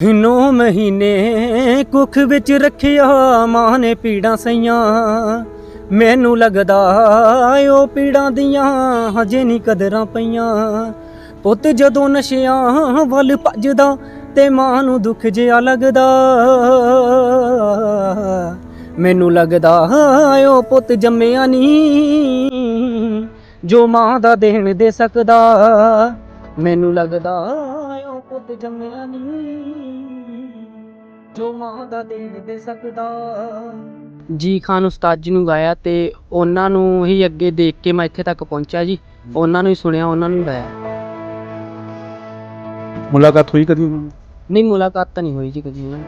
ਨੌ ਮਹੀਨੇ ਕੁੱਖ ਵਿੱਚ ਰੱਖਿਆ ਮਾਂ ਨੇ ਪੀੜਾਂ ਸਈਆਂ। ਮੈਨੂੰ ਲੱਗਦਾ ਉਹ ਪੀੜਾਂ ਦੀਆਂ ਹਜੇ ਨਹੀਂ ਕਦਰਾਂ ਪਈਆਂ। ਪੁੱਤ ਜਦੋਂ ਨਸ਼ਿਆਂ ਵੱਲ ਭੱਜਦਾ ਤੇ ਮਾਂ ਨੂੰ ਦੁੱਖ ਜਿਹਾ ਲੱਗਦਾ। ਮੈਨੂੰ ਲੱਗਦਾ ਉਹ ਪੁੱਤ ਜੰਮਿਆ ਨਹੀਂ, ਜੋ ਮਾਂ ਦਾ ਦੇਣ ਦੇ ਸਕਦਾ। ਮੈਨੂੰ ਲੱਗਦਾ ਪੁੱਤ ਜੰਮਿਆ ਨਹੀਂ ਜੋ ਮਾਂ ਦਾ ਦੇਣ ਦੇ ਸਕਦਾ। ਜੀ ਖਾਨ ਉਸਤਾਦ ਜੀ ਨੂੰ ਗਾਇਆ ਤੇ ਉਹਨਾਂ ਨੂੰ ਹੀ ਅੱਗੇ ਦੇਖ ਕੇ ਮੈਂ ਇੱਥੇ ਤੱਕ ਪਹੁੰਚਿਆ ਜੀ। ਉਹਨਾਂ ਨੂੰ ਹੀ ਸੁਣਿਆ ਉਹਨਾਂ ਨੂੰ ਗਾਇਆ। ਮੁਲਾਕਾਤ ਹੋਈ ਕਦੀ? ਨਹੀਂ ਮੁਲਾਕਾਤ ਤਾਂ ਨਹੀਂ ਹੋਈ ਜੀ ਕਦੀ ਉਹਨਾਂ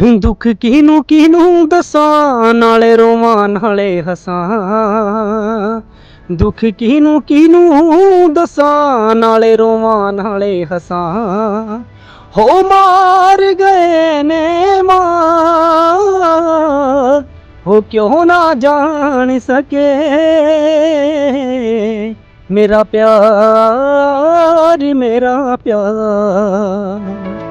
ਹੁਣ ਦੁੱਖ ਕਿਹਨੂੰ ਕਿਹਨੂੰ ਦੱਸਾਂ? ਨਾਲੇ ਰੋਵਾਂ ਨਾਲੇ ਹੱਸਾਂ। ਦੁੱਖ ਕਿਹਨੂੰ ਕਿਹਨੂੰ ਦੱਸਾਂ, ਨਾਲੇ ਰੋਵਾਂ, ਨਾਲੇ ਹੱਸਾਂ। ਹੋ ਮਾਰ ਗਏ ਨੇ ਮਾਂ, ਹੋ ਕਿਉਂ ਨਾ ਜਾਣ ਸਕੇ? ਮੇਰਾ ਪਿਆਰ ਮੇਰਾ ਪਿਆਰ।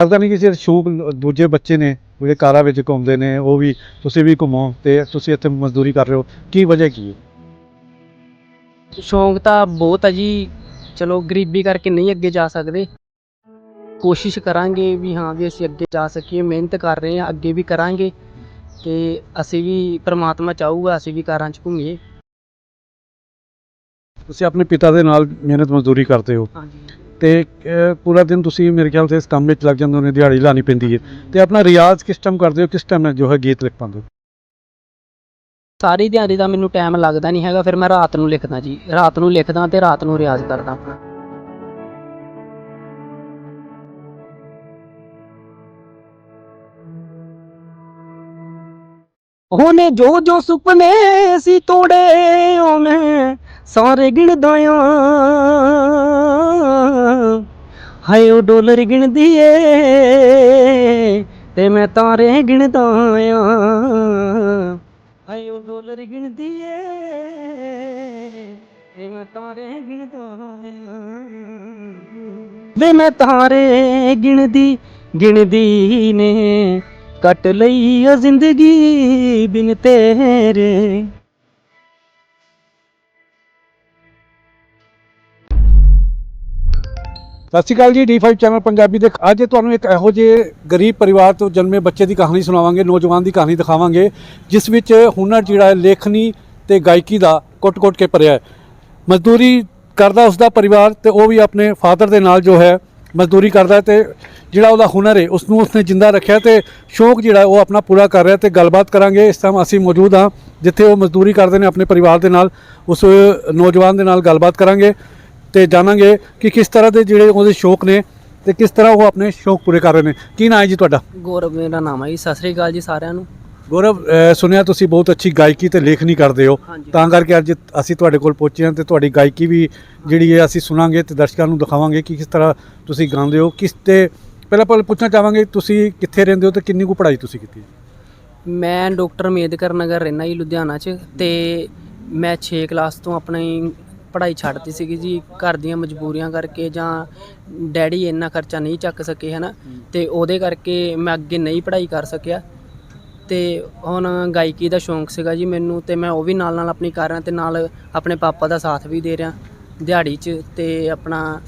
ਲੱਗਦਾ ਨਹੀਂ ਕਿਸੇ ਸ਼ੌਕ ਦੂਜੇ ਬੱਚੇ ਨੇ ਜਿਹੜੇ ਕਾਰਾਂ ਵਿੱਚ ਘੁੰਮਦੇ ਨੇ ਉਹ ਵੀ ਤੁਸੀਂ ਵੀ ਘੁੰਮੋ ਤੇ ਤੁਸੀਂ ਇੱਥੇ ਮਜ਼ਦੂਰੀ ਕਰ ਰਹੇ ਹੋ ਕੀ ਵਜ੍ਹਾ ਕੀ ਹੈ? ਸ਼ੌਂਕ ਤਾਂ ਬਹੁਤ ਆ ਜੀ। ਚਲੋ ਗਰੀਬੀ ਕਰਕੇ ਨਹੀਂ ਅੱਗੇ ਜਾ ਸਕਦੇ। ਕੋਸ਼ਿਸ਼ ਕਰਾਂਗੇ ਵੀ ਹਾਂ ਵੀ ਅਸੀਂ ਅੱਗੇ ਜਾ ਸਕੀਏ ਮਿਹਨਤ ਕਰ ਰਹੇ ਹਾਂ ਅੱਗੇ ਵੀ ਕਰਾਂਗੇ ਤੇ ਅਸੀਂ ਵੀ ਪ੍ਰਮਾਤਮਾ ਚਾਹੂਗਾ ਅਸੀਂ ਵੀ ਕਾਰਾਂ 'ਚ ਘੁੰਮੀਏ। ਤੁਸੀਂ ਆਪਣੇ ਪਿਤਾ ਦੇ ਨਾਲ ਮਿਹਨਤ ਮਜ਼ਦੂਰੀ ਕਰਦੇ ਹੋ। ਹਾਂਜੀ। ਤੇ ਪੂਰਾ ਦਿਨ ਤੁਸੀਂ ਮੇਰੇ ਖਿਆਲ ਸੇ ਇਸ ਕੰਮ ਵਿੱਚ ਲੱਗ ਜਾਂਦੇ ਹੋ ਦਿਹਾੜੀ ਲਾਣੀ ਪੈਂਦੀ ਹੈ। ਤੇ ਆਪਣਾ ਰਿਆਜ਼ ਕਿਸ ਟਾਈਮ ਕਰਦੇ ਹੋ, ਕਿਸ ਟਾਈਮ ਜੋ ਹੈ ਗੀਤ ਲਿਖ ਪਾਉਂਦੇ ਹੋ? ਸਾਰੀ ਦਿਹਾੜੀ ਦਾ ਮੈਨੂੰ ਟਾਈਮ ਲੱਗਦਾ ਨਹੀਂ ਹੈਗਾ, ਫਿਰ ਮੈਂ ਰਾਤ ਨੂੰ ਲਿਖਦਾ ਜੀ। ਰਾਤ ਨੂੰ ਲਿਖਦਾ ਤੇ ਰਾਤ ਨੂੰ ਰਿਆਜ਼ ਕਰਦਾ। ਉਹਨੇ ਜੋ ਜੋ ਸੁਪਨੇ ਸੀ ਤੋੜੇ, ਉਹਨੇ ਸਾਰੇ ਗਿਣਦਾ ਹਾਏ ਉਹ ਡੋਲਰ ਗਿਣਦੀ ਏ ਤੇ ਮੈਂ ਤਾਰੇ ਗਿਣਦਾ ਆ। ਹਾਏ ਉਹ ਡੋਲਰ ਗਿਣਦੀ ਏ ਤੇ ਮੈਂ ਤਾਰੇ ਗਿਣਦਾ ਆ। ਵੇ ਮੈਂ ਤਾਰੇ ਗਿਣਦੀ ਗਿਣਦੀ ਨੇ। ਕੱਟ ਲਈ ਆ ਜ਼ਿੰਦਗੀ ਬਿਨ ਤੇਰੇ। ਸਤਿ ਸ਼੍ਰੀ ਅਕਾਲ ਜੀ D5 ਚੈਨਲ ਪੰਜਾਬੀ ਦੇ ਅੱਜ ਤੁਹਾਨੂੰ ਇੱਕ ਇਹੋ ਜਿਹੇ ਗਰੀਬ ਪਰਿਵਾਰ ਤੋਂ ਜਨਮੇ ਬੱਚੇ ਦੀ ਕਹਾਣੀ ਸੁਣਾਵਾਂਗੇ, ਨੌਜਵਾਨ ਦੀ ਕਹਾਣੀ ਦਿਖਾਵਾਂਗੇ, ਜਿਸ ਵਿੱਚ ਹੁਨਰ ਜਿਹੜਾ ਹੈ ਲੇਖਣੀ ਤੇ ਗਾਇਕੀ ਦਾ ਕੁੱਟ-ਕੁੱਟ ਕੇ ਭਰਿਆ ਹੈ। ਮਜ਼ਦੂਰੀ ਕਰਦਾ ਉਸ ਦਾ ਪਰਿਵਾਰ ਤੇ ਉਹ ਵੀ ਆਪਣੇ ਫਾਦਰ ਦੇ ਨਾਲ ਜੋ ਹੈ, ਮਜ਼ਦੂਰੀ ਕਰਦਾ ਹੈ ਤੇ ਜਿਹੜਾ ਉਹਦਾ ਹੁਨਰ ਹੈ ਉਸ ਨੂੰ ਉਸਨੇ ਜਿੰਦਾ ਰੱਖਿਆ ਤੇ ਸ਼ੌਂਕ ਜਿਹੜਾ ਉਹ ਆਪਣਾ ਪੂਰਾ ਕਰ ਰਿਹਾ ਤੇ ਗੱਲਬਾਤ ਕਰਾਂਗੇ। ਇਸ ਟਾਈਮ ਅਸੀਂ ਮੌਜੂਦ ਹਾਂ, ਜਿੱਥੇ ਉਹ ਮਜ਼ਦੂਰੀ ਕਰਦੇ ਨੇ ਆਪਣੇ ਪਰਿਵਾਰ ਦੇ ਨਾਲ, ਉਸ ਨੌਜਵਾਨ ਦੇ ਨਾਲ ਗੱਲਬਾਤ ਕਰਾਂਗੇ। ਤੇ ਜਾਣਾਂਗੇ ਕਿ ਕਿਸ ਤਰ੍ਹਾਂ ਦੇ ਜਿਹੜੇ ਉਹਦੇ ਸ਼ੌਕ ਨੇ ਤੇ ਕਿਸ ਤਰ੍ਹਾਂ ਉਹ ਆਪਣੇ ਸ਼ੌਕ ਪੂਰੇ ਕਰ ਰਹੇ ਨੇ। ਕੀ ਨਾਂ ਹੈ ਜੀ ਤੁਹਾਡਾ? ਗੌਰਵ ਮੇਰਾ ਨਾਮ ਹੈ ਜੀ। ਸਤਿ ਸ੍ਰੀ ਅਕਾਲ ਜੀ ਸਾਰਿਆਂ ਨੂੰ। ਗੌਰਵ ਅਹ ਸੁਣਿਆ ਤੁਸੀਂ ਬਹੁਤ ਅੱਛੀ ਗਾਇਕੀ ਤੇ ਲੇਖਣੀ ਕਰਦੇ ਹੋ। ਹਾਂਜੀ। ਤਾਂ ਕਰਕੇ ਅੱਜ ਅਸੀਂ ਤੁਹਾਡੇ ਕੋਲ ਪਹੁੰਚੇ ਹਾਂ ਤੇ ਤੁਹਾਡੀ ਗਾਇਕੀ ਵੀ ਜਿਹੜੀ ਹੈ ਅਸੀਂ ਸੁਣਾਂਗੇ ਤੇ ਦਰਸ਼ਕਾਂ ਨੂੰ ਦਿਖਾਵਾਂਗੇ ਕਿ ਕਿਸ ਤਰ੍ਹਾਂ ਤੁਸੀਂ ਗਾਉਂਦੇ ਹੋ। ਕਿਸ ਤੇ ਪਹਿਲਾਂ ਪਹਿਲਾਂ ਪੁੱਛਣਾ ਚਾਹਾਂਗੇ ਤੁਸੀਂ ਕਿੱਥੇ ਰਹਿੰਦੇ ਹੋ ਤੇ ਕਿੰਨੀ ਕੁ ਪੜ੍ਹਾਈ ਤੁਸੀਂ ਕੀਤੀ ਹੈ? ਮੈਂ ਡਾਕਟਰ ਅੰਬੇਦਕਰ ਨਗਰ ਰਹਿਣਾ ਜੀ ਲੁਧਿਆਣਾ 'ਚ ਤੇ ਮੈਂ 6 ਕਲਾਸ ਤੋਂ ਆਪਣੀ ਪੜ੍ਹਾਈ ਛੱਡਤੀ ਸੀਗੀ ਜੀ, ਘਰ ਦੀਆਂ ਮਜਬੂਰੀਆਂ ਕਰਕੇ ਜਾਂ ਡੈਡੀ ਇੰਨਾ ਖਰਚਾ ਨਹੀਂ ਚੱਕ ਸਕੇ, ਹਨਾ? ਤੇ ਉਹਦੇ ਕਰਕੇ ਮੈਂ ਅੱਗੇ ਨਹੀਂ ਪੜ੍ਹਾਈ ਕਰ ਸਕਿਆ। ਤੇ ਹੁਣ ਗਾਇਕੀ ਦਾ ਸ਼ੌਂਕ ਸੀਗਾ ਜੀ ਮੈਨੂੰ, ਤੇ ਮੈਂ ਉਹ ਵੀ ਨਾਲ ਨਾਲ ਆਪਣੀ ਕਰ ਰਿਹਾ ਤੇ ਨਾਲ ਆਪਣੇ ਪਾਪਾ ਦਾ ਸਾਥ ਵੀ ਦੇ ਰਿਹਾ ਦਿਹਾੜੀ 'ਚ ਤੇ ਆਪਣਾ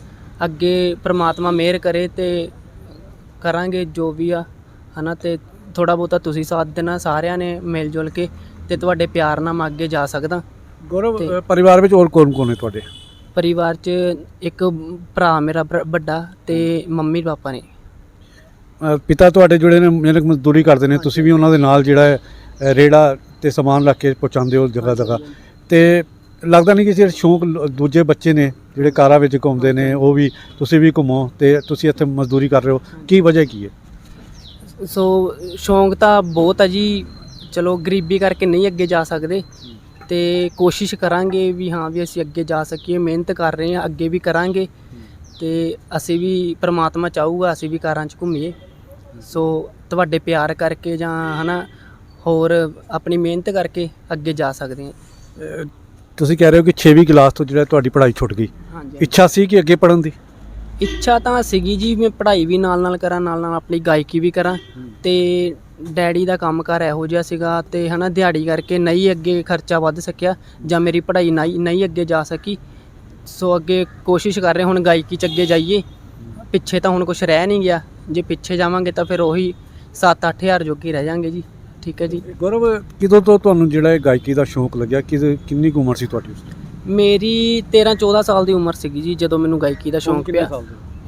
ਅੱਗੇ ਪ੍ਰਮਾਤਮਾ ਮਿਹਰ ਕਰੇ ਤੇ ਕਰਾਂਗੇ ਜੋ ਵੀ ਆ, ਹਨਾ? ਤੇ ਥੋੜਾ ਬਹੁਤਾ ਤੁਸੀਂ ਸਾਥ ਦੇਣਾ, ਸਾਰਿਆਂ ਨੇ ਮਿਲ ਜੁਲ ਕੇ ਤੇ ਤੁਹਾਡੇ ਪਿਆਰ ਨਾਲ ਮੈਂ ਅੱਗੇ ਜਾ ਸਕਦਾ। ਗੌਰਵ ਤੇ- ਪਰਿਵਾਰ ਵਿੱਚ ਹੋਰ ਕੌਣ ਕੌਣ ਹੈ ਤੁਹਾਡੇ? ਪਰਿਵਾਰ 'ਚ ਇੱਕ ਭਰਾ ਮੇਰਾ ਵੱਡਾ ਤੇ ਮੰਮੀ ਪਾਪਾ ਨੇ। ਪਿਤਾ ਤੁਹਾਡੇ ਜਿਹੜੇ ਨੇ ਮਿਹਨਤ ਮਜ਼ਦੂਰੀ ਕਰਦੇ ਨੇ ਤੁਸੀਂ ਵੀ ਉਹਨਾਂ ਦੇ ਨਾਲ ਜਿਹੜਾ ਹੈ ਰੇੜਾ ਤੇ ਸਮਾਨ ਰੱਖ ਕੇ ਪਹੁੰਚਾਉਂਦੇ ਹੋ ਜਗ੍ਹਾ ਜਗ੍ਹਾ। ਤੇ ਲੱਗਦਾ ਨਹੀਂ ਕਿ ਜਿਹੜੇ ਸ਼ੌਂਕ ਲ- ਦੂਜੇ ਬੱਚੇ ਨੇ ਜਿਹੜੇ ਕਾਰਾਂ ਵਿੱਚ ਘੁੰਮਦੇ ਨੇ ਉਹ ਵੀ ਤੁਸੀਂ ਵੀ ਘੁੰਮੋ ਤੇ ਤੁਸੀਂ ਇੱਥੇ ਮਜ਼ਦੂਰੀ ਕਰ ਰਹੇ ਹੋ। ਕੀ ਵਜ੍ਹਾ ਕੀ ਹੈ? ਸੋ ਸ਼ੌਂਕ ਤਾਂ ਬਹੁਤ ਆ ਜੀ। ਚਲੋ ਗਰੀਬੀ ਕਰਕੇ ਨਹੀਂ ਅੱਗੇ ਜਾ ਸਕਦੇ। ਤੇ ਕੋਸ਼ਿਸ਼ ਕਰਾਂਗੇ ਵੀ ਹਾਂ ਵੀ ਅਸੀਂ ਅੱਗੇ ਜਾ ਸਕੀਏ ਮਿਹਨਤ ਕਰ ਰਹੇ ਹਾਂ ਅੱਗੇ ਵੀ ਕਰਾਂਗੇ। ਤੇ ਅਸੀਂ ਵੀ ਪ੍ਰਮਾਤਮਾ ਚਾਹੂਗਾ ਅਸੀਂ ਵੀ ਕਾਰਾਂ 'ਚ ਘੁੰਮੀਏ। ਸੋ ਤੁਹਾਡੇ ਪਿਆਰ ਕਰਕੇ ਜਾਂ ਹਨਾ ਹੋਰ ਆਪਣੀ ਮਿਹਨਤ ਕਰਕੇ ਅੱਗੇ ਜਾ ਸਕਦੇ ਹਾਂ। ਤੁਸੀਂ ਕਹਿ ਰਹੇ ਹੋ ਕਿ 6ਵੀਂ ਕਲਾਸ ਤੋਂ ਜਿਹੜਾ ਤੁਹਾਡੀ ਪੜ੍ਹਾਈ ਛੁੱਟ ਗਈ। ਹਾਂਜੀ ਇੱਛਾ ਸੀ ਕਿ ਅੱਗੇ ਪੜ੍ਹਨ ਦੀ? ਇੱਛਾ ਤਾਂ ਸੀਗੀ ਜੀ ਮੈਂ ਪੜ੍ਹਾਈ ਵੀ ਨਾਲ ਨਾਲ ਕਰਾਂ ਨਾਲ ਨਾਲ ਆਪਣੀ ਗਾਇਕੀ ਵੀ ਕਰਾਂ। ਤੇ ਡੈਡੀ ਦਾ ਕੰਮਕਾਰ ਇਹੋ ਜਿਹਾ ਸੀਗਾ ਤੇ ਹਨਾ ਦਿਹਾੜੀ ਕਰਕੇ ਨਹੀਂ ਅੱਗੇ ਖਰਚਾ ਵੱਧ ਸਕਿਆ ਜਾਂ ਮੇਰੀ ਪੜ੍ਹਾਈ ਨਹੀਂ ਨਹੀਂ ਅੱਗੇ ਜਾ ਸਕੀ। ਸੋ ਅੱਗੇ ਕੋਸ਼ਿਸ਼ ਕਰ ਰਹੇ ਹੁਣ ਗਾਇਕੀ ਚ ਅੱਗੇ ਜਾਈਏ। ਪਿੱਛੇ ਤਾਂ ਹੁਣ ਕੁਝ ਰਹਿ ਨਹੀਂ ਗਿਆ। ਜੇ ਪਿੱਛੇ ਜਾਵਾਂਗੇ ਤਾਂ ਫਿਰ ਉਹੀ 7-8000 ਜੋਗੀ ਰਹਿ ਜਾਾਂਗੇ ਜੀ। ਠੀਕ ਹੈ ਜੀ। ਗੌਰਵ ਕਿਦੋਂ ਤੋਂ ਤੁਹਾਨੂੰ ਜਿਹੜਾ ਇਹ ਗਾਇਕੀ ਦਾ ਸ਼ੌਂਕ ਲੱਗਿਆ? ਕਿ ਕਿੰਨੀ ਕੁ ਉਮਰ ਸੀ ਤੁਹਾਡੀ ਉਸ ਮੇਰੀ 13-14 ਸਾਲ ਦੀ ਉਮਰ ਸੀਗੀ ਜੀ ਜਦੋਂ ਮੈਨੂੰ ਗਾਇਕੀ ਦਾ ਸ਼ੌਂਕ ਪਿਆ।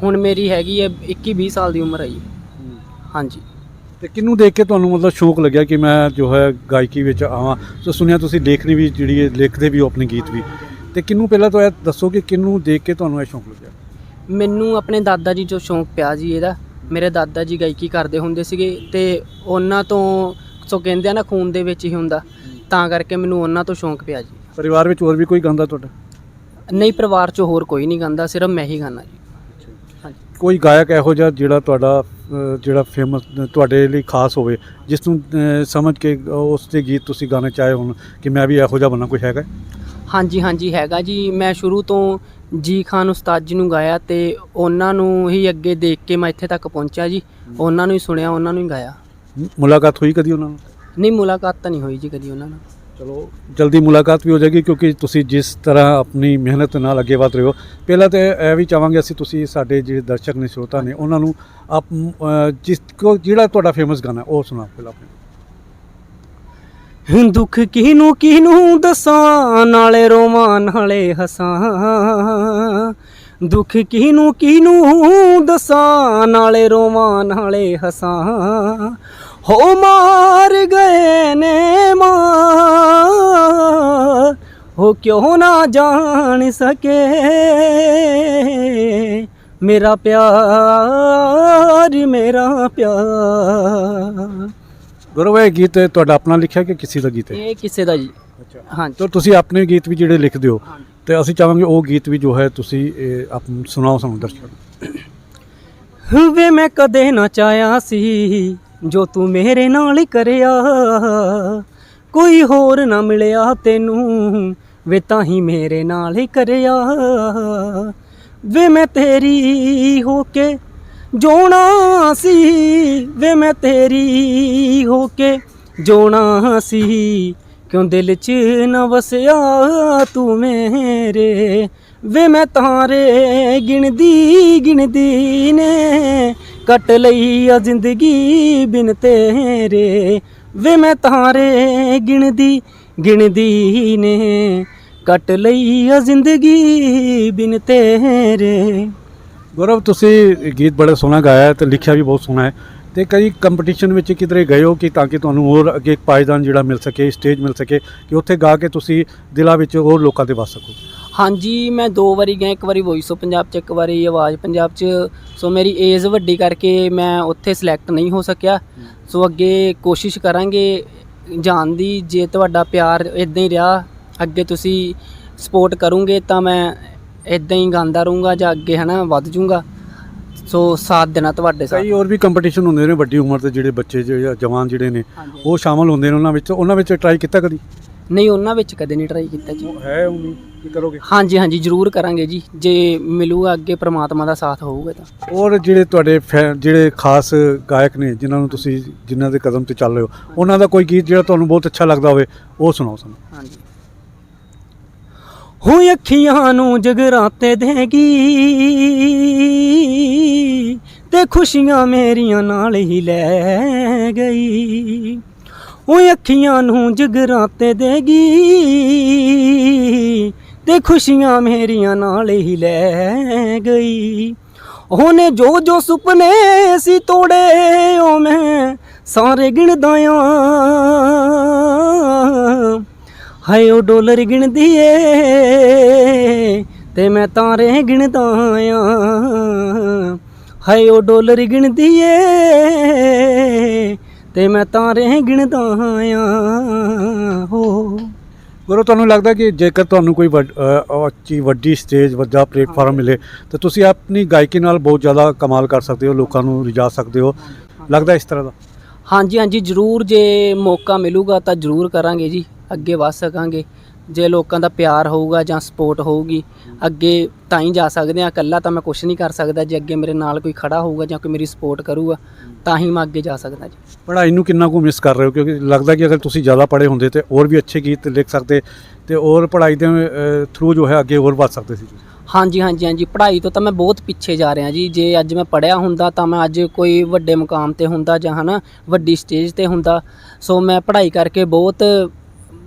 ਹੁਣ ਮੇਰੀ ਹੈਗੀ ਹੈ 21-20 ਸਾਲ ਦੀ ਉਮਰ ਹੈ ਜੀ। ਹਾਂਜੀ। ਤੇ ਕਿਹਨੂੰ ਦੇਖ ਕੇ ਤੁਹਾਨੂੰ ਮਤਲਬ ਸ਼ੌਂਕ ਲੱਗਿਆ ਕਿ ਮੈਂ ਜੋ ਹੈ ਗਾਇਕੀ ਵਿੱਚ ਆਵਾਂ? ਸੋ ਸੁਣਿਆ ਤੁਸੀਂ ਲੇਖਣੀ ਵੀ ਜਿਹੜੀ ਲਿਖਦੇ ਵੀ ਹੋ ਆਪਣੇ ਗੀਤ ਵੀ। ਤੇ ਕਿਹਨੂੰ ਪਹਿਲਾਂ ਤਾਂ ਇਹ ਦੱਸੋ ਕਿ ਕਿਹਨੂੰ ਦੇਖ ਕੇ ਤੁਹਾਨੂੰ ਇਹ ਸ਼ੌਂਕ ਲੱਗਿਆ? ਮੈਨੂੰ ਆਪਣੇ ਦਾਦਾ ਜੀ ਤੋਂ ਸ਼ੌਂਕ ਪਿਆ ਜੀ ਇਹਦਾ। ਮੇਰੇ ਦਾਦਾ ਜੀ ਗਾਇਕੀ ਕਰਦੇ ਹੁੰਦੇ ਸੀਗੇ ਤੇ ਉਹਨਾਂ ਤੋਂ ਸੋ ਕਹਿੰਦੇ ਆ ਨਾ ਖੂਨ ਦੇ ਵਿੱਚ ਹੀ ਹੁੰਦਾ। ਤਾਂ ਕਰਕੇ ਮੈਨੂੰ ਉਹਨਾਂ ਤੋਂ ਸ਼ੌਂਕ ਪਿਆ ਜੀ। ਪਰਿਵਾਰ ਵਿੱਚ ਹੋਰ ਵੀ ਕੋਈ ਗਾਉਂਦਾ ਤੁਹਾਡਾ? ਨਹੀਂ ਪਰਿਵਾਰ 'ਚ ਹੋਰ ਕੋਈ ਨਹੀਂ ਗਾਉਂਦਾ ਸਿਰਫ ਮੈਂ ਹੀ ਗਾਣਾ ਜੀ। ਕੋਈ ਗਾਇਕ ਇਹੋ ਜਿਹਾ ਜਿਹੜਾ ਤੁਹਾਡਾ ਜਿਹੜਾ ਫੇਮਸ ਤੁਹਾਡੇ ਲਈ ਖਾਸ ਹੋਵੇ ਜਿਸ ਨੂੰ ਸਮਝ ਕੇ ਉਸ ਦੇ ਗੀਤ ਤੁਸੀਂ ਗਾਣੇ ਚਾਹੇ ਹੋਣ ਕਿ ਮੈਂ ਵੀ ਇਹੋ ਜਿਹਾ ਬੰਨਾ ਕੋਈ ਹੈਗਾ? ਹਾਂਜੀ ਹਾਂਜੀ ਹੈਗਾ ਜੀ। ਮੈਂ ਸ਼ੁਰੂ ਤੋਂ ਜੀ ਖਾਨ ਉਸਤਾਦ ਜੀ ਨੂੰ ਗਾਇਆ ਤੇ ਉਹਨਾਂ ਨੂੰ ਹੀ ਅੱਗੇ ਦੇਖ ਕੇ ਮੈਂ ਇੱਥੇ ਤੱਕ ਪਹੁੰਚਿਆ ਜੀ। ਉਹਨਾਂ ਨੂੰ ਹੀ ਸੁਣਿਆ ਉਹਨਾਂ ਨੂੰ ਹੀ ਗਾਇਆ। ਮੁਲਾਕਾਤ ਹੋਈ ਕਦੀ ਉਹਨਾਂ ਨਾਲ? ਨਹੀਂ ਮੁਲਾਕਾਤ ਤਾਂ ਨਹੀਂ ਹੋਈ ਜੀ ਕਦੀ ਉਹਨਾਂ ਨਾਲ। ਚਲੋ, ਜਲਦੀ ਮੁਲਾਕਾਤ ਵੀ ਹੋ ਜਾਏਗੀ ਕਿਉਂਕਿ ਤੁਸੀਂ ਜਿਸ ਤਰ੍ਹਾਂ ਆਪਣੀ ਮਿਹਨਤ ਨਾਲ ਅੱਗੇ ਵਧ ਰਹੇ ਹੋ। ਪਹਿਲਾਂ ਤੇ ਇਹ ਵੀ ਚਾਹਾਂਗੇ ਅਸੀਂ ਤੁਸੀਂ ਸਾਡੇ ਜਿਹੜੇ ਦਰਸ਼ਕ ਨੇ, ਸਰੋਤਾ ਨੇ, ਉਹਨਾਂ ਨੂੰ ਆਪ ਜਿਸ ਕੋ ਜਿਹੜਾ ਤੁਹਾਡਾ ਫੇਮਸ ਗਾਣਾ, ਉਹ ਸੁਣਾਓ ਪਹਿਲਾਂ ਆਪਣੇ। ਦੁੱਖ ਕਿਹਨੂੰ ਕਿਹਨੂੰ ਦੱਸਾਂ? ਨਾਲੇ ਰੋਵਾਂ, ਨਾਲੇ ਹੱਸਾਂ। ਦੁੱਖ ਕਿਹਨੂੰ ਕਿਹਨੂੰ ਦੱਸਾਂ? ਨਾਲੇ ਰੋਵਾਂ, ਨਾਲੇ ਹੱਸਾਂ। ਹੋ ਮਾਰ ਗਏ ਨੇ ਮਾਂ। ਹੋ ਕਿਉਂ ਨਾ ਜਾਣ ਸਕੇ? ਮੇਰਾ ਪਿਆਰ ਮੇਰਾ ਪਿਆਰ। ਇਹ ਗੀਤ ਤੁਹਾਡਾ ਆਪਣਾ ਲਿਖਿਆ ਕਿ ਕਿਸੇ ਦਾ ਗੀਤ ਹੈ? ਇਹ ਕਿਸੇ ਦਾ ਜੀ। ਅੱਛਾ। ਹਾਂਜੀ। ਤਾਂ ਤੁਸੀਂ ਆਪਣੇ ਗੀਤ ਵੀ ਜਿਹੜੇ ਲਿਖਦੇ ਹੋ ਤੇ ਅਸੀਂ ਚਾਹਾਂਗੇ ਉਹ ਗੀਤ ਵੀ ਜੋ ਹੈ ਤੁਸੀਂ ਇਹ ਆਪ ਸੁਣਾਓ ਸਾਨੂੰ ਦਰਸ਼ਕਾਂ ਨੂੰ। ਵੇ ਮੈਂ ਕਦੇ ਨਾ ਚਾਹਿਆ ਸੀ ਜੋ ਤੂੰ ਮੇਰੇ ਨਾਲ ਹੀ ਕਰਿਆ, ਕੋਈ ਹੋਰ ਨਾ ਮਿਲਿਆ ਤੈਨੂੰ, ਵੇ ਤਾਂ ਹੀ ਮੇਰੇ ਨਾਲ ਹੀ ਕਰਿਆ। ਵੇ ਮੈਂ ਤੇਰੀ ਹੋ ਕੇ ਜੋਣਾ ਸੀ, ਵੇ ਮੈਂ ਤੇਰੀ ਹੋ ਕੇ ਜੋਣਾ ਸੀ। ਕਿਉਂ ਦਿਲ 'ਚ ਨਾ ਵਸਿਆ ਤੂੰ ਮੇਰੇ, ਵੇ ਮੈਂ ਤਾਰੇ ਗਿਣਦੀ ਗਿਣਦੀ ਨੇ। ਕੱਟ ਲਈ ਆ ਜ਼ਿੰਦਗੀ ਬਿਨ ਤੇਰੇ। ਵੇ ਮੈਂ ਤਾਰੇ ਗਿਣਦੀ ਗਿਣਦੀ ਨੇ। ਕੱਟ ਲਈ ਆ ਜ਼ਿੰਦਗੀ ਬਿਨ ਤੇਰੇ। ਗੌਰਵ, ਤੁਸੀਂ ਗੀਤ ਬੜਾ ਸੋਹਣਾ ਗਾਇਆ ਹੈ ਤੇ ਲਿਖਿਆ ਵੀ ਬਹੁਤ ਸੋਹਣਾ ਹੈ। ਤੇ ਕਈ ਕੰਪੀਟੀਸ਼ਨ ਵਿੱਚ ਕਿਧਰੇ ਗਏ ਹੋ ਕਿ ਤਾਂ ਕਿ ਤੁਹਾਨੂੰ ਹੋਰ ਅੱਗੇ ਪਾਇਦਾਨ ਜਿਹੜਾ ਮਿਲ ਸਕੇ ਸਟੇਜ ਮਿਲ ਸਕੇ, ਕਿ ਉੱਥੇ ਗਾ ਕੇ ਤੁਸੀਂ ਦਿਲਾਂ ਵਿੱਚ ਹੋਰ ਲੋਕਾਂ ਦੇ ਵੱਸ ਸਕੋ। ਹਾਂਜੀ ਮੈਂ ਦੋ ਵਾਰੀ ਗਿਆ ਇੱਕ ਵਾਰੀ ਵੌਇਸ ਆਫ ਪੰਜਾਬ ਚ ਇੱਕ ਵਾਰੀ ਆਵਾਜ਼ ਪੰਜਾਬ ਚ। ਸੋ ਮੇਰੀ ਏਜ ਵੱਡੀ ਕਰਕੇ ਮੈਂ ਉੱਥੇ ਸਿਲੈਕਟ ਨਹੀਂ ਹੋ ਸਕਿਆ। ਸੋ ਅੱਗੇ ਕੋਸ਼ਿਸ਼ ਕਰਾਂਗੇ ਜਾਣ ਦੀ ਜੇ ਤੁਹਾਡਾ ਪਿਆਰ ਇਦਾਂ ਹੀ ਰਿਹਾ ਅੱਗੇ ਤੁਸੀਂ ਸਪੋਰਟ ਕਰੋਗੇ ਤਾਂ ਮੈਂ ਇਦਾਂ ਹੀ ਗਾਉਂਦਾ ਰਹੂੰਗਾ ਜਾਂ ਅੱਗੇ ਹਨਾ ਵੱਧ ਜਾਊਂਗਾ। ਸੋ ਸਾਥ ਦੇਣਾ ਤੁਹਾਡੇ ਸਾਥ। ਕਈ ਹੋਰ ਵੀ ਕੰਪੀਟੀਸ਼ਨ ਹੁੰਦੇ ਨੇ ਵੱਡੀ ਉਮਰ ਦੇ ਜਿਹੜੇ ਬੱਚੇ ਜਿਹੜੇ ਜਵਾਨ ਜਿਹੜੇ ਨੇ। ਉਹ ਸ਼ਾਮਲ ਹੁੰਦੇ ਨੇ ਉਹਨਾਂ ਵਿੱਚ ਉਹਨਾਂ ਵਿੱਚ ਟਰਾਈ ਕੀਤਾ ਕਦੀ? ਨਹੀਂ ਉਹਨਾਂ ਵਿੱਚ ਕਦੇ ਨਹੀਂ ਟਰਾਈ ਕੀਤਾ ਜੀ। ਹੈ ਉਮੀਦ ਕੀ ਕਰੋਗੇ? ਹਾਂਜੀ ਹਾਂਜੀ ਜ਼ਰੂਰ ਕਰਾਂਗੇ ਜੀ। ਜੇ ਮਿਲੂਗਾ ਅੱਗੇ ਪ੍ਰਮਾਤਮਾ ਦਾ ਸਾਥ ਹੋਊਗਾ ਤਾਂ। ਔਰ ਜਿਹੜੇ ਤੁਹਾਡੇ ਫੈ- ਜਿਹੜੇ ਖਾਸ ਗਾਇਕ ਨੇ ਜਿਨ੍ਹਾਂ ਨੂੰ ਤੁਸੀਂ ਜਿਨ੍ਹਾਂ ਦੇ ਕਦਮ ਤੇ ਚੱਲ ਰਹੇ ਹੋ ਉਹਨਾਂ ਦਾ ਕੋਈ ਗੀਤ ਜਿਹੜਾ ਤੁਹਾਨੂੰ ਬਹੁਤ ਅੱਛਾ ਲੱਗਦਾ ਹੋਵੇ ਉਹ ਸੁਣਾਓ ਸਾਨੂੰ। ਹਾਂਜੀ। ਹੋ ਅੱਖੀਆਂ ਨੂੰ ਜਗਰਾਤੇ ਦੇਗੀ ਤੇ ਖੁਸ਼ੀਆਂ ਮੇਰੀਆਂ ਨਾਲ ਹੀ ਲੈ ਗਈ। ਉਹ ਅੱਖੀਆਂ ਨੂੰ ਜਗਰਾਤੇ ਦੇਗੀ ਤੇ ਖੁਸ਼ੀਆਂ ਮੇਰੀਆਂ ਨਾਲ ਹੀ ਲੈ ਗਈ। ਉਹਨੇ ਜੋ ਜੋ ਸੁਪਨੇ ਸੀ ਤੋੜੇ, ਉਹ ਮੈਂ ਸਾਰੇ ਗਿਣਦਾ ਆਂ ਹਾਏ ਉਹ ਡੋਲਰ ਗਿਣਦੀ ਏ, ਤੇ ਮੈਂ ਤਾਰੇ ਗਿਣਦਾ ਆਂ ਹਾਏ ਉਹ ਡੋਲਰ ਗਿਣਦੀ ਏ ਤੇ ਮੈਂ ਤਾਰੇ ਗਿਣਦਾ ਆਂ ਹੋ। ਗੁਰੂ ਤੁਹਾਨੂੰ ਲੱਗਦਾ ਕਿ ਜੇਕਰ ਤੁਹਾਨੂੰ ਕੋਈ ਅੱਛੀ ਵੱਡੀ ਸਟੇਜ ਵੱਡਾ ਪਲੇਟਫਾਰਮ ਮਿਲੇ ਤਾਂ ਤੁਸੀਂ ਆਪਣੀ ਗਾਇਕੀ ਨਾਲ ਬਹੁਤ ਜ਼ਿਆਦਾ ਕਮਾਲ ਕਰ ਸਕਦੇ ਹੋ ਲੋਕਾਂ ਨੂੰ ਰਿਜਾ ਸਕਦੇ ਹੋ। ਲੱਗਦਾ ਇਸ ਤਰ੍ਹਾਂ ਦਾ? ਹਾਂਜੀ ਹਾਂਜੀ ਜ਼ਰੂਰ ਜੇ ਮੌਕਾ ਮਿਲੂਗਾ ਤਾਂ ਜ਼ਰੂਰ ਕਰਾਂਗੇ ਜੀ ਅੱਗੇ ਵਧ ਸਕਾਂਗੇ। ਜੇ ਲੋਕਾਂ ਦਾ ਪਿਆਰ ਹੋਊਗਾ ਜਾਂ ਸਪੋਰਟ ਹੋਊਗੀ ਅੱਗੇ ਤਾਂ ਹੀ ਜਾ ਸਕਦੇ ਆ ਇਕੱਲਾ ਤਾਂ ਮੈਂ ਕੁਝ ਨਹੀਂ ਕਰ ਸਕਦਾ ਜੇ ਅੱਗੇ ਮੇਰੇ ਨਾਲ ਕੋਈ ਖੜਾ ਹੋਊਗਾ ਜਾਂ ਕੋਈ ਮੇਰੀ ਸਪੋਰਟ ਕਰੂਗਾ ਤਾਂ ਹੀ ਮੈਂ ਅੱਗੇ ਜਾ ਸਕਦਾ ਜੀ। ਪੜ੍ਹਾਈ ਨੂੰ ਕਿੰਨਾ ਕੁ ਮਿਸ ਕਰ ਰਹੇ ਹੋ? ਕਿਉਂਕਿ ਲੱਗਦਾ ਕਿ ਅਗਰ ਤੁਸੀਂ ਜ਼ਿਆਦਾ ਪੜ੍ਹੇ ਹੁੰਦੇ ਤੇ ਹੋਰ ਵੀ ਅੱਛੇ ਗੀਤ ਲਿਖ ਸਕਦੇ ਤੇ ਹੋਰ ਪੜ੍ਹਾਈ ਦੇ ਥਰੂ ਜੋ ਹੈ ਅੱਗੇ ਹੋਰ ਵੱਧ ਸਕਦੇ ਸੀ। ਤੁਸੀਂ ਹਾਂਜੀ ਹਾਂਜੀ ਹਾਂਜੀ। ਪੜ੍ਹਾਈ ਤੋਂ ਤਾਂ ਮੈਂ ਬਹੁਤ ਪਿੱਛੇ ਜਾ ਰਿਹਾ ਜੀ। ਜੇ ਅੱਜ ਮੈਂ ਪੜ੍ਹਿਆ ਹੁੰਦਾ ਤਾਂ ਮੈਂ ਅੱਜ ਕੋਈ ਵੱਡੇ ਮੁਕਾਮ ਤੇ ਹੁੰਦਾ ਜਾਂ ਹਨਾ ਵੱਡੀ ਸਟੇਜ ਤੇ ਹੁੰਦਾ। ਸੋ ਮੈਂ ਪੜ੍ਹਾਈ ਕਰਕੇ ਬਹੁਤ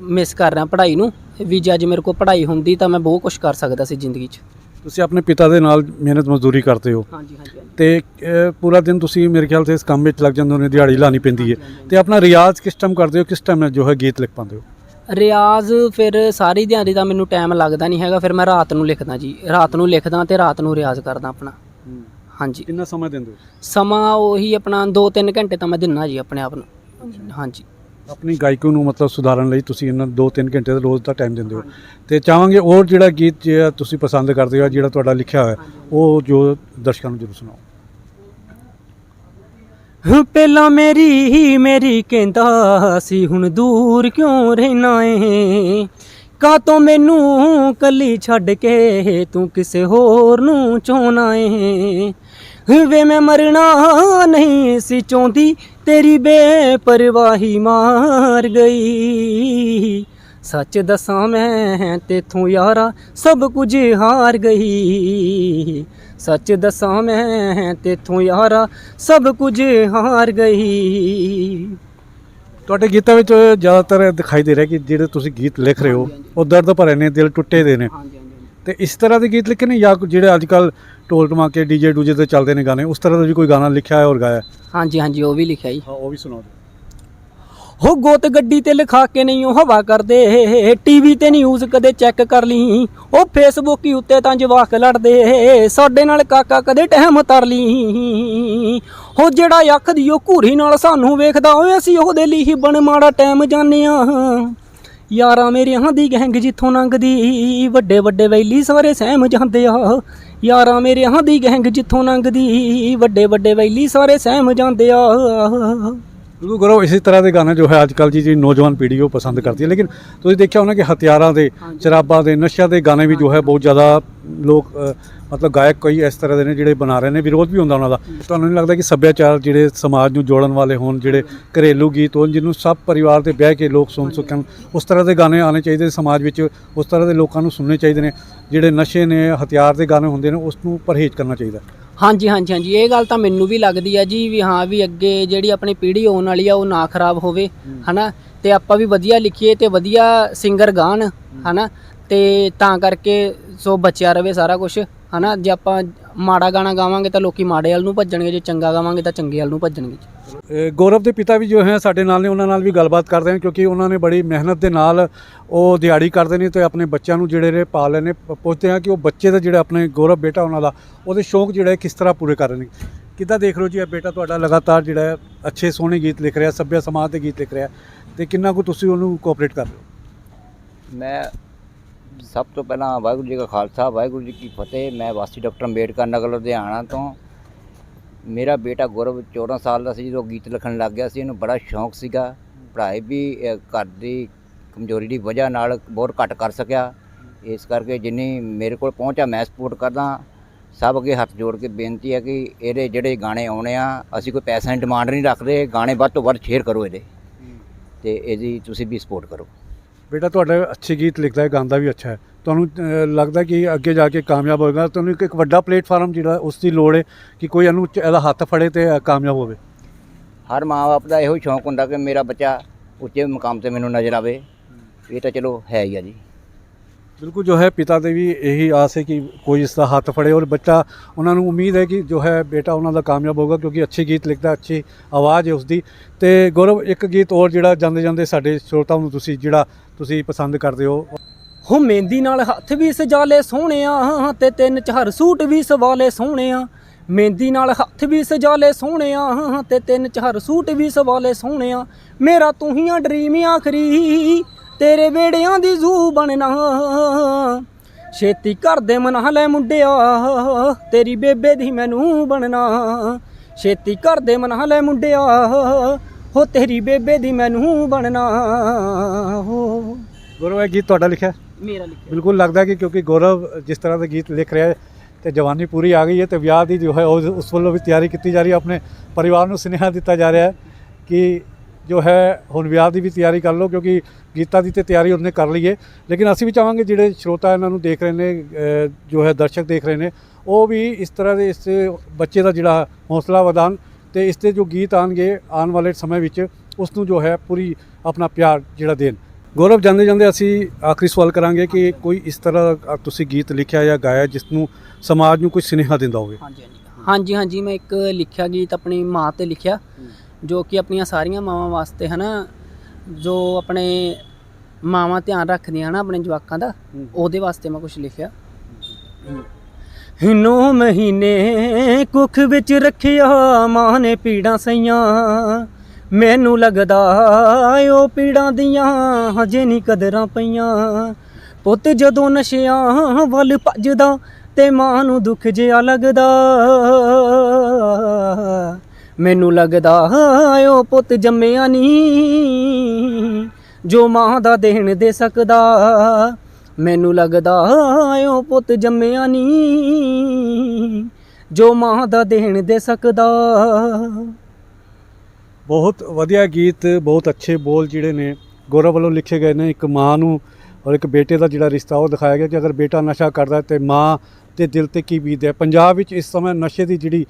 ਮਿਸ ਕਰ ਰਿਹਾ ਪੜ੍ਹਾਈ ਨੂੰ। ਵੀ ਜੇ ਅੱਜ ਮੇਰੇ ਕੋਲ ਪੜ੍ਹਾਈ ਹੁੰਦੀ ਤਾਂ ਮੈਂ ਬਹੁਤ ਕੁਝ ਕਰ ਸਕਦਾ ਸੀ ਜ਼ਿੰਦਗੀ 'ਚ। ਤੁਸੀਂ ਆਪਣੇ ਪਿਤਾ ਦੇ ਨਾਲ ਮਿਹਨਤ ਮਜ਼ਦੂਰੀ ਕਰਦੇ ਹੋ। ਹਾਂਜੀ ਹਾਂਜੀ ਤੇ ਅਹ, ਪੂਰਾ ਦਿਨ ਤੁਸੀਂ ਮੇਰੇ ਖਿਆਲ ਤੇ ਇਸ ਕੰਮ ਵਿੱਚ ਲੱਗ ਜਾਂਦੇ ਹੋ ਦਿਹਾੜੀ ਲਾਣੀ ਪੈਂਦੀ ਹੈ। ਤੇ ਆਪਣਾ ਰਿਆਜ਼ ਕਿਸ ਟਾਈਮ ਕਰਦੇ ਹੋ ਕਿਸ ਟਾਈਮ ਜੋ ਹੈ ਗੀਤ ਲਿਖ ਪਾਉਂਦੇ ਹੋ? ਰਿਆਜ਼ ਫਿਰ ਸਾਰੀ ਦਿਹਾੜੀ ਦਾ ਮੈਨੂੰ ਟਾਈਮ ਲੱਗਦਾ ਨਹੀਂ ਹੈਗਾ ਫਿਰ ਮੈਂ ਰਾਤ ਨੂੰ ਲਿਖਦਾ ਜੀ। ਰਾਤ ਨੂੰ ਲਿਖਦਾ ਤੇ ਰਾਤ ਨੂੰ ਰਿਆਜ਼ ਕਰਦਾ ਆਪਣਾ। ਹਾਂਜੀ। ਕਿੰਨਾ ਸਮਾਂ ਦਿੰਦੇ ਹੋ? ਸਮਾਂ ਉਹੀ ਆਪਣਾ 2-3 ਘੰਟੇ ਤਾਂ ਮੈਂ ਦਿੰਨਾ ਜੀ ਆਪਣੇ ਆਪ ਨੂੰ। ਹਾਂਜੀ। ਆਪਣੀ ਗਾਇਕੀ ਨੂੰ ਮਤਲਬ ਸੁਧਾਰਨ ਲਈ ਤੁਸੀਂ ਇਹਨਾਂ 2-3 ਘੰਟੇ ਦਾ ਰੋਜ਼ ਦਾ ਟਾਈਮ ਦਿੰਦੇ ਹੋ। ਤੇ ਚਾਹਾਂਗੇ ਉਹ ਜਿਹੜਾ ਗੀਤ ਜਿਹੜਾ ਤੁਸੀਂ ਪਸੰਦ ਕਰਦੇ ਹੋ ਜਿਹੜਾ ਤੁਹਾਡਾ ਲਿਖਿਆ ਹੋਇਆ, ਉਹ ਜੋ ਦਰਸ਼ਕਾਂ ਨੂੰ ਜ਼ਰੂਰ ਸੁਣਾਓ। ਪਹਿਲਾਂ ਮੇਰੀ ਹੀ ਮੇਰੀ ਕਹਿੰਦਾ ਸੀ, ਹੁਣ ਦੂਰ ਕਿਉਂ ਰਹਿਣਾ ਏ? ਕਾ ਤੋਂ ਮੈਨੂੰ ਕੱਲੀ ਛੱਡ ਕੇ ਤੂੰ ਕਿਸੇ ਹੋਰ ਨੂੰ ਚਾਹਣਾ ਏ? ਵੇ ਮੈਂ ਮਰਨਾ ਨਹੀਂ ਸੀ ਚਾਹੁੰਦੀ ਤੇਰੀ ਬੇਪਰਵਾਹੀ ਮਾਰ ਗਈ। ਸੱਚ ਦੱਸਾਂ ਮੈਂ ਤੇਥੋਂ ਯਾਰਾ ਸਭ ਕੁਝ ਹਾਰ ਗਈ। ਸੱਚ ਦੱਸਾਂ ਮੈਂ ਤੇਥੋਂ ਯਾਰਾ ਸਭ ਕੁਝ ਹਾਰ ਗਈ। ਤੁਹਾਡੇ ਗੀਤਾਂ ਵਿੱਚ ਜ਼ਿਆਦਾਤਰ ਦਿਖਾਈ ਦੇ ਰਿਹਾ ਕਿ ਜਿਹੜੇ ਤੁਸੀਂ ਗੀਤ ਲਿਖ ਰਹੇ ਹੋ ਉਹ ਦਰਦ ਭਰੇ ਨੇ ਦਿਲ ਟੁੱਟੇ ਦੇ ਨੇ। ਤੇ ਇਸ ਤਰ੍ਹਾਂ ਦੇ ਗੀਤ ਲਿਖੇ ਨੇ ਜਾਂ ਜਿਹੜੇ ਅੱਜ ਕੱਲ ਢੋਲ ਟਮਾਕੇ ਡੀਜੇ ਡੂਜੇ ਤੇ ਚੱਲਦੇ ਨੇ ਗਾਣੇ ਉਸ ਤਰ੍ਹਾਂ ਦਾ ਵੀ ਕੋਈ ਗਾਣਾ ਲਿਖਿਆ ਹੈ ਔਰ ਗਾਇਆ? ਹਾਂਜੀ ਹਾਂਜੀ ਉਹ ਵੀ ਲਿਖਿਆ ਜੀ। ਹਾਂ ਉਹ ਵੀ ਸੁਣਾਓ ਹੋ ਗੋਤ ਗੱਡੀ ਤੇ ਲਿਖਾ ਕੇ ਨਹੀਂ ਉਹ ਹਵਾ ਕਰਦੇ ਟੀਵੀ ਤੇ ਨਿਊਜ਼ ਕਦੇ ਚੈੱਕ ਕਰ ਲਈ ਉਹ ਫੇਸਬੁੱਕ ਹੀ ਉੱਤੇ ਤਾਂ ਜਵਾਕ ਲੜਦੇ ਸਾਡੇ ਨਾਲ ਕਾਕਾ ਕਦੇ ਟਹਿਮ ਤਰ ਲਈ। ਹੋ ਜਿਹੜਾ ਅੱਖ ਦੀ ਉਹ ਘੂਰੀ ਨਾਲ ਸਾਨੂੰ ਵੇਖਦਾ ਓਏ ਅਸੀਂ ਉਹਦੇ ਲਈ ਹੀ ਬਣ ਮਾੜਾ ਟਾਈਮ ਜਾਂਦੇ ਆ ਯਾਰਾਂ ਮੇਰਿਆਂ ਦੀ ਗੈਂਗ ਜਿੱਥੋਂ ਲੰਘਦੀ ਵੱਡੇ ਵੱਡੇ ਵੈਲੀ ਸਾਰੇ ਸਹਿਮ ਜਾਂਦੇ ਆ। ਯਾਰਾਂ ਮੇਰਿਆਂ ਦੀ ਗੈਂਗ ਜਿੱਥੋਂ ਲੰਘਦੀ ਵੱਡੇ ਵੱਡੇ ਵੈਲੀ ਸਾਰੇ ਸਹਿਮ ਜਾਂਦੇ ਆ। ਬਿਲਕੁਲ ਕਰੋ ਇਸੇ ਤਰ੍ਹਾਂ ਦੇ ਗਾਣੇ ਜੋ ਹੈ ਅੱਜ ਕੱਲ ਦੀ ਜਿਹੜੀ ਨੌਜਵਾਨ ਪੀੜ੍ਹੀ ਉਹ ਪਸੰਦ ਕਰਦੀ ਹੈ। ਲੇਕਿਨ ਤੁਸੀਂ ਦੇਖਿਆ ਹੋਣਾ ਕਿ ਹਥਿਆਰਾਂ ਦੇ ਸ਼ਰਾਬਾਂ ਦੇ ਨਸ਼ਿਆਂ ਦੇ ਗਾਣੇ ਵੀ ਜੋ ਹੈ ਬਹੁਤ ਜ਼ਿਆਦਾ ਲੋਕ ਮਤਲਬ ਗਾਇਕ ਕਈ ਇਸ ਤਰ੍ਹਾਂ ਦੇ ਨੇ ਜਿਹੜੇ ਬਣਾ ਰਹੇ ਨੇ, ਵਿਰੋਧ ਵੀ ਹੁੰਦਾ ਉਹਨਾਂ ਦਾ। ਤੁਹਾਨੂੰ ਨਹੀਂ ਲੱਗਦਾ ਕਿ ਸੱਭਿਆਚਾਰ ਜਿਹੜੇ ਸਮਾਜ ਨੂੰ ਜੋੜਨ ਵਾਲੇ ਹੋਣ, ਜਿਹੜੇ ਘਰੇਲੂ ਗੀਤ ਹੋਣ, ਜਿਹਨੂੰ ਸਭ ਪਰਿਵਾਰ ਦੇ ਬਹਿ ਕੇ ਲੋਕ ਸੁਣ ਸਕਣ, ਉਸ ਤਰ੍ਹਾਂ ਦੇ ਗਾਣੇ ਆਉਣੇ ਚਾਹੀਦੇ ਸਮਾਜ ਵਿੱਚ, ਉਸ ਤਰ੍ਹਾਂ ਦੇ ਲੋਕਾਂ ਨੂੰ ਸੁਣਨੇ ਚਾਹੀਦੇ ਨੇ, ਜਿਹੜੇ ਨਸ਼ੇ ਨੇ, ਹਥਿਆਰ ਦੇ ਗਾਣੇ ਹੁੰਦੇ ਨੇ, ਉਸ ਨੂੰ ਪਰਹੇਜ਼ ਕਰਨਾ ਚਾਹੀਦਾ। ਹਾਂਜੀ ਹਾਂਜੀ ਹਾਂਜੀ। ਇਹ ਗੱਲ ਤਾਂ ਮੈਨੂੰ ਵੀ ਲੱਗਦੀ ਆ ਜੀ ਵੀ ਹਾਂ, ਵੀ ਅੱਗੇ ਜਿਹੜੀ ਆਪਣੀ ਪੀੜ੍ਹੀ ਆਉਣ ਵਾਲੀ ਆ, ਉਹ ਨਾ ਖਰਾਬ ਹੋਵੇ, ਹਨਾ? ਤੇ ਆਪਾਂ ਵੀ ਵਧੀਆ ਲਿਖੀਏ ਤੇ ਵਧੀਆ ਸਿੰਗਰ ਗਾਣ, ਹਨਾ? ਤੇ ਤਾਂ ਕਰਕੇ ਸੋ ਬਚਿਆ ਰਵੇ ਸਾਰਾ ਕੁਝ ਹਨਾ? ਜੇ ਆਪਾਂ ਮਾੜਾ ਗਾਣਾ ਗਾਵਾਂਗੇ ਤਾਂ ਲੋਕੀ ਮਾੜੇ ਵੱਲ ਨੂੰ ਭੱਜਣਗੇ ਜੇ ਚੰਗਾ ਗਾਵਾਂਗੇ ਤਾਂ ਚੰਗੇ ਵੱਲ ਨੂੰ ਭੱਜਣਗੇ। ਗੌਰਵ ਦੇ ਪਿਤਾ ਵੀ ਜੋ ਹੈ ਸਾਡੇ ਨਾਲ ਨੇ ਉਹਨਾਂ ਨਾਲ ਵੀ ਗੱਲਬਾਤ ਕਰਦੇ ਹਾਂ ਕਿਉਂਕਿ ਉਹਨਾਂ ਨੇ ਬੜੀ ਮਿਹਨਤ ਦੇ ਨਾਲ ਉਹ ਦਿਹਾੜੀ ਕਰਦੇ ਨੇ ਤੇ ਆਪਣੇ ਬੱਚਿਆਂ ਨੂੰ ਜਿਹੜੇ ਨੇ ਪਾਲ ਰਹੇ ਨੇ। ਪ- ਪੁੱਛਦੇ ਹਾਂ ਕਿ ਉਹ ਬੱਚੇ ਦਾ ਜਿਹੜਾ ਆਪਣੇ ਗੌਰਵ ਬੇਟਾ ਉਹਨਾਂ ਦਾ ਉਹਦੇ ਸ਼ੌਂਕ ਜਿਹੜਾ ਕਿਸ ਤਰ੍ਹਾਂ ਪੂਰੇ ਕਰ ਰਹੇ ਨੇ? ਕਿੱਦਾਂ ਦੇਖ ਰਹੇ ਹੋ ਜੀ ਇਹ ਬੇਟਾ ਤੁਹਾਡਾ ਲਗਾਤਾਰ ਜਿਹੜਾ ਹੈ ਅੱਛੇ ਸੋਹਣੇ ਗੀਤ ਲਿਖ ਰਿਹਾ ਸੱਭਿਆ ਸਮਾਜ ਦੇ ਗੀਤ ਲਿਖ ਰਿਹਾ ਤੇ ਕਿੰਨਾ ਕੁ ਤੁਸੀਂ ਉਹਨੂੰ ਕੋਆਪਰੇਟ ਕਰ ਰਹੇ ਹੋ? ਮੈਂ ਸਭ ਤੋਂ ਪਹਿਲਾਂ ਵਾਹਿਗੁਰੂ ਜੀ ਕਾ ਖਾਲਸਾ ਵਾਹਿਗੁਰੂ ਜੀ ਕੀ ਫਤਿਹ। ਮੈਂ ਵਾਸੀ ਡਾਕਟਰ ਅੰਬੇਡਕਰ ਨਗਰ ਲੁਧਿਆਣਾ ਤੋਂ। ਮੇਰਾ ਬੇਟਾ ਗੁਰਵ 14 ਸਾਲ ਦਾ ਸੀ ਜਦੋਂ ਗੀਤ ਲਿਖਣ ਲੱਗ ਗਿਆ ਸੀ। ਇਹਨੂੰ ਬੜਾ ਸ਼ੌਂਕ ਸੀਗਾ। ਪੜ੍ਹਾਈ ਵੀ ਘਰ ਦੀ ਕਮਜ਼ੋਰੀ ਦੀ ਵਜ੍ਹਾ ਨਾਲ ਬਹੁਤ ਘੱਟ ਕਰ ਸਕਿਆ। ਇਸ ਕਰਕੇ ਜਿੰਨੀ ਮੇਰੇ ਕੋਲ ਪਹੁੰਚਾ ਮੈਂ ਸਪੋਰਟ ਕਰਦਾ। ਸਭ ਅੱਗੇ ਹੱਥ ਜੋੜ ਕੇ ਬੇਨਤੀ ਹੈ ਕਿ ਇਹਦੇ ਜਿਹੜੇ ਗਾਣੇ ਆਉਣੇ ਆ ਅਸੀਂ ਕੋਈ ਪੈਸਾ ਦੀ ਡਿਮਾਂਡ ਨਹੀਂ ਰੱਖਦੇ। ਗਾਣੇ ਵੱਧ ਤੋਂ ਵੱਧ ਸ਼ੇਅਰ ਕਰੋ ਇਹਦੇ। ਤੇ ਇਹਦੀ ਤੁਸੀਂ ਵੀ ਸਪੋਰਟ ਕਰੋ। ਬੇਟਾ ਤੁਹਾਡਾ ਅੱਛੇ ਗੀਤ ਲਿਖਦਾ ਹੈ, ਗਾਉਂਦਾ ਵੀ ਅੱਛਾ ਹੈ। ਤੁਹਾਨੂੰ ਲੱਗਦਾ ਕਿ ਅੱਗੇ ਜਾ ਕੇ ਕਾਮਯਾਬ ਹੋਏਗਾ? ਤੁਹਾਨੂੰ ਇੱਕ ਇੱਕ ਵੱਡਾ ਪਲੇਟਫਾਰਮ ਜਿਹੜਾ, ਉਸ ਦੀ ਲੋੜ ਹੈ ਕਿ ਕੋਈ ਇਹਨੂੰ ਇਹਦਾ ਹੱਥ ਫੜੇ ਤੇ ਕਾਮਯਾਬ ਹੋਵੇ। ਹਰ ਮਾਂ-ਬਾਪ ਦਾ ਇਹੋ ਸ਼ੌਂਕ ਹੁੰਦਾ ਕਿ ਮੇਰਾ ਬੱਚਾ ਉੱਚੇ ਮੁਕਾਮ ਤੇ ਮੈਨੂੰ ਨਜ਼ਰ ਆਵੇ। ਇਹ ਤਾਂ ਚਲੋ ਹੈ ਹੀ ਆ ਜੀ। ਬਿਲਕੁਲ ਜੋ ਹੈ ਪਿਤਾ ਦੇ ਵੀ ਇਹੀ ਆਸ ਹੈ ਕਿ ਕੋਈ ਇਸ ਦਾ ਹੱਥ ਫੜੇ ਔਰ ਬੱਚਾ ਉਹਨਾਂ ਨੂੰ ਉਮੀਦ ਹੈ ਕਿ ਜੋ ਹੈ ਬੇਟਾ ਉਹਨਾਂ ਦਾ ਕਾਮਯਾਬ ਹੋਗਾ ਕਿਉਂਕਿ ਅੱਛੇ ਗੀਤ ਲਿਖਦਾ, ਅੱਛੀ ਆਵਾਜ਼ ਹੈ ਉਸਦੀ। ਤੇ ਗੌਰਵ, ਇੱਕ ਗੀਤ ਹੋਰ ਜਿਹੜਾ ਜਾਂਦੇ ਜਾਂਦੇ ਸਾਡੇ ਸਰੋਤਾਂ ਨੂੰ ਤੁਸੀਂ ਜਿਹੜਾ ਤੁਸੀਂ ਪਸੰਦ ਕਰਦੇ ਹੋ। ਹੋ ਮਹਿੰਦੀ ਨਾਲ ਹੱਥ ਵੀ ਸਜਾਲੇ ਸੋਹਣਿਆ ਤੇ ਤਿੰਨ ਚਾਰ ਸੂਟ ਵੀ ਸਵਾਲੇ ਸੋਹਣਿਆ। ਮਹਿੰਦੀ ਨਾਲ ਹੱਥ ਵੀ ਸਜਾਲੇ ਸੋਹਣਿਆ ਤੇ ਤਿੰਨ ਚਾਰ ਸੂਟ ਵੀ ਸਵਾਲੇ ਸੋਹਣਿਆ। ਮੇਰਾ ਤੂੰ ਹੀ ਆ ਡਰੀਮ ਆਖਰੀ ਤੇਰੇ ਵੇੜਿਆਂ ਦੀ ਜ਼ੂ ਬਣਨਾ। ਛੇਤੀ ਕਰ ਦੇ ਮਨਾ ਲੈ ਮੁੰਡਿਆ ਤੇਰੀ ਬੇਬੇ ਦੀ ਮੈਨੂੰ ਬਣਨਾ। ਛੇਤੀ ਕਰ ਦੇ ਮਨਾ ਲੈ ਮੁੰਡਿਆ ਹੋ ਤੇਰੀ ਬੇਬੇ ਦੀ ਮੈਨੂੰ ਬਣਨਾ। ਹੋ। ਗੌਰਵ ਇਹ ਗੀਤ ਤੁਹਾਡਾ ਲਿਖਿਆ? ਮੇਰਾ ਲਿਖਿਆ। ਬਿਲਕੁਲ ਲੱਗਦਾ ਕਿ ਕਿਉਂਕਿ ਗੌਰਵ ਜਿਸ ਤਰ੍ਹਾਂ ਦੇ ਗੀਤ ਲਿਖ ਰਿਹਾ ਹੈ ਤੇ ਜਵਾਨੀ ਪੂਰੀ ਆ ਗਈ ਹੈ ਤੇ ਵਿਆਹ ਦੀ ਜੋ ਹੈ ਉਸ ਵੱਲੋਂ ਵੀ ਤਿਆਰੀ ਕੀਤੀ ਜਾ ਰਹੀ ਹੈ ਆਪਣੇ ਪਰਿਵਾਰ ਨੂੰ ਸੁਨੇਹਾ ਦਿੱਤਾ ਜਾ ਰਿਹਾ ਹੈ ਕਿ ਜੋ ਹੈ ਹੁਣ ਵਿਆਹ ਦੀ ਵੀ ਤਿਆਰੀ ਕਰ ਲਓ ਕਿਉਂਕਿ ਗੀਤਾਂ ਦੀ ਤੇ ਤਿਆਰੀ ਉਹਨੇ ਕਰ ਲਈ ਹੈ ਲੇਕਿਨ ਅਸੀਂ ਵੀ ਚਾਹਾਂਗੇ ਜਿਹੜੇ ਸਰੋਤਾ ਇਹਨਾਂ ਨੂੰ ਦੇਖ ਰਹੇ ਨੇ ਜੋ ਹੈ ਦਰਸ਼ਕ ਦੇਖ ਰਹੇ ਨੇ ਉਹ ਵੀ ਇਸ ਤਰ੍ਹਾਂ ਦੇ ਇਸ ਬੱਚੇ ਦਾ ਜਿਹੜਾ ਹੌਸਲਾ ਵਧਾਉਣ ਤੇ ਇਸ ਤੇ ਜੋ ਗੀਤ ਆਣਗੇ ਆਉਣ ਵਾਲੇ ਸਮੇਂ ਵਿੱਚ ਉਸ ਨੂੰ ਜੋ ਹੈ ਪੂਰੀ ਆਪਣਾ ਪਿਆਰ ਜਿਹੜਾ ਦੇਣ। ਗੌਰਵ ਜਾਂਦੇ ਜਾਂਦੇ ਅਸੀਂ ਆਖਰੀ ਸਵਾਲ ਕਰਾਂਗੇ ਕਿ ਕੋਈ ਇਸ ਤਰ੍ਹਾਂ ਤੁਸੀਂ ਗੀਤ ਲਿਖਿਆ ਜਾਂ ਗਾਇਆ ਜਿਸ ਨੂੰ ਸਮਾਜ ਨੂੰ ਕੋਈ ਸੁਨੇਹਾ ਦਿੰਦਾ ਹੋਵੇ? ਹਾਂਜੀ ਹਾਂਜੀ। ਹਾਂਜੀ ਹਾਂਜੀ ਮੈਂ ਇੱਕ ਲਿਖਿਆ ਗੀਤ ਆਪਣੀ ਮਾਂ ਤੇ ਲਿਖਿਆ। ਜੋ ਕਿ ਆਪਣੀਆਂ ਸਾਰੀਆਂ ਮਾਵਾਂ ਵਾਸਤੇ ਹਨਾ ਜੋ ਆਪਣੇ ਮਾਵਾਂ ਧਿਆਨ ਰੱਖਦੀਆਂ ਹਨਾ ਆਪਣੇ ਜਵਾਕਾਂ ਦਾ ਉਹਦੇ ਵਾਸਤੇ ਮੈਂ ਕੁਝ ਲਿਖਿਆ। ਨੌ ਮਹੀਨੇ ਕੁੱਖ ਵਿੱਚ ਰੱਖਿਆ ਮਾਂ ਨੇ ਪੀੜਾਂ ਸਈਆਂ। ਮੈਨੂੰ ਲੱਗਦਾ ਉਹ ਪੀੜਾਂ ਦੀਆਂ ਹਜੇ ਨਹੀਂ ਕਦਰਾਂ ਪਈਆਂ। ਪੁੱਤ ਜਦੋਂ ਨਸ਼ਿਆਂ ਵੱਲ ਭੱਜਦਾ ਤੇ ਮਾਂ ਨੂੰ ਦੁੱਖ ਜਿਹਾ ਲੱਗਦਾ। ਮੈਨੂੰ ਲੱਗਦਾ ਉਹ ਪੁੱਤ ਜੰਮਿਆ ਨਹੀਂ, ਜੋ ਮਾਂ ਦਾ ਦੇਣ ਦੇ ਸਕਦਾ। ਮੈਨੂੰ ਲੱਗਦਾ ਉਹ ਪੁੱਤ ਜੰਮਿਆ ਨਹੀਂ, ਜੋ ਮਾਂ ਦਾ ਦੇਣ ਦੇ ਸਕਦਾ। ਬਹੁਤ ਵਧੀਆ ਗੀਤ, ਬਹੁਤ ਅੱਛੇ ਬੋਲ ਜਿਹੜੇ ਨੇ, ਗੌਰਵ ਵੱਲੋਂ ਲਿਖੇ ਗਏ ਨੇ। ਇੱਕ ਮਾਂ ਨੂੰ ਔਰ ਇੱਕ ਬੇਟੇ ਦਾ ਜਿਹੜਾ ਰਿਸ਼ਤਾ, ਉਹ ਦਿਖਾਇਆ ਗਿਆ ਕਿ ਅਗਰ ਬੇਟਾ ਨਸ਼ਾ ਕਰਦਾ ਹੈ ਤੇ ਮਾਂ ਦੇ ਦਿਲ ਤੇ ਕੀ ਬੀਤਦੀ ਪੰਜਾਬ ਵਿੱਚ ਇਸ ਸਮੇਂ ਨਸ਼ੇ ਦੀ ਜਿਹੜੀ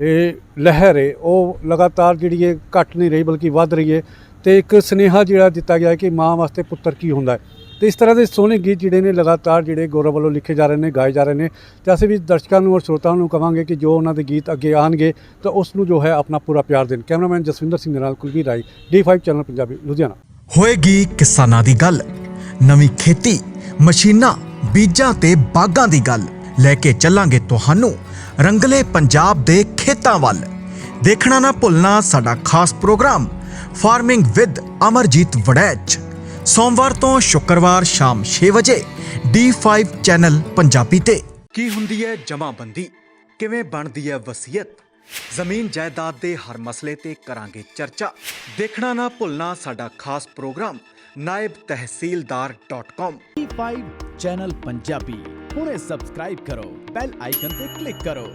ਇਹ ਲਹਿਰ ਹੈ, ਉਹ ਲਗਾਤਾਰ ਜਿਹੜੀ ਹੈ ਘਟ ਨਹੀਂ ਰਹੀ ਬਲਕਿ ਵੱਧ ਰਹੀ ਹੈ ਤੇ ਇੱਕ ਸੁਨੇਹਾ ਜਿਹੜਾ ਦਿੱਤਾ ਗਿਆ ਕਿ ਮਾਂ ਵਾਸਤੇ ਪੁੱਤਰ ਕੀ ਹੁੰਦਾ ਹੈ। ਤੇ ਇਸ ਤਰ੍ਹਾਂ ਦੇ ਸੋਹਣੇ ਗੀਤ ਜਿਹੜੇ ਨੇ ਲਗਾਤਾਰ ਜਿਹੜੇ ਗੌਰਵ ਵੱਲੋਂ ਲਿਖੇ ਜਾ ਰਹੇ ਨੇ, ਗਾਏ ਜਾ ਰਹੇ ਨੇ, ਤੇ ਅਸੀਂ ਵੀ ਦਰਸ਼ਕਾਂ ਨੂੰ ਔਰ ਸਰੋਤਾਂ ਨੂੰ ਕਵਾਂਗੇ ਕਿ ਜੋ ਉਹਨਾਂ ਦੇ ਗੀਤ ਅੱਗੇ ਆਣਗੇ ਤਾਂ ਉਸ ਨੂੰ ਜੋ ਹੈ ਆਪਣਾ ਪੂਰਾ ਪਿਆਰ ਦੇਣ। ਕੈਮਰਾਮੈਨ ਜਸਵਿੰਦਰ ਸਿੰਘ ਦੇ ਨਾਲ ਕੁਲਵੀਰ ਰਾਈ D5 ਚੈਨਲ ਪੰਜਾਬੀ, ਲੁਧਿਆਣਾ। ਹੋਏਗੀ ਕਿਸਾਨਾਂ ਦੀ ਗੱਲ, ਨਵੀਂ ਖੇਤੀ, ਮਸ਼ੀਨਾਂ, ਬੀਜਾਂ ਤੇ ਬਾਗਾਂ ਦੀ ਗੱਲ। ਲੈ ਕੇ ਚੱਲਾਂਗੇ ਤੁਹਾਨੂੰ ਰੰਗਲੇ ਪੰਜਾਬ ਦੇ ਖੇਤਾਂ ਵੱਲ। ਦੇਖਣਾ ਨਾ ਭੁੱਲਣਾ ਸਾਡਾ ਖਾਸ programme farming with Amarjeet Waraich. ਸੋਮਵਾਰ ਤੋਂ ਸ਼ੁੱਕਰਵਾਰ ਸ਼ਾਮ 6 ਵਜੇ D5 ਚੈਨਲ ਪੰਜਾਬੀ ਤੇ। ਕੀ ਹੁੰਦੀ ਹੈ ਜਮਾਬੰਦੀ? ਕਿਵੇਂ ਬਣਦੀ ਹੈ ਵਸੀਅਤ? ਜ਼ਮੀਨ ਜਾਇਦਾਦ ਦੇ ਹਰ ਮਸਲੇ ਤੇ ਕਰਾਂਗੇ ਚਰਚਾ। ਦੇਖਣਾ ਨਾ ਭੁੱਲਣਾ ਸਾਡਾ ਖਾਸ programme naibtehsildar.com E5 channel Punjabi. ਹੁਣੇ ਸਬਸਕ੍ਰਾਈਬ ਕਰੋ ਬੈਲ ਆਈਕਨ ਤੇ ਕਲਿੱਕ ਕਰੋ।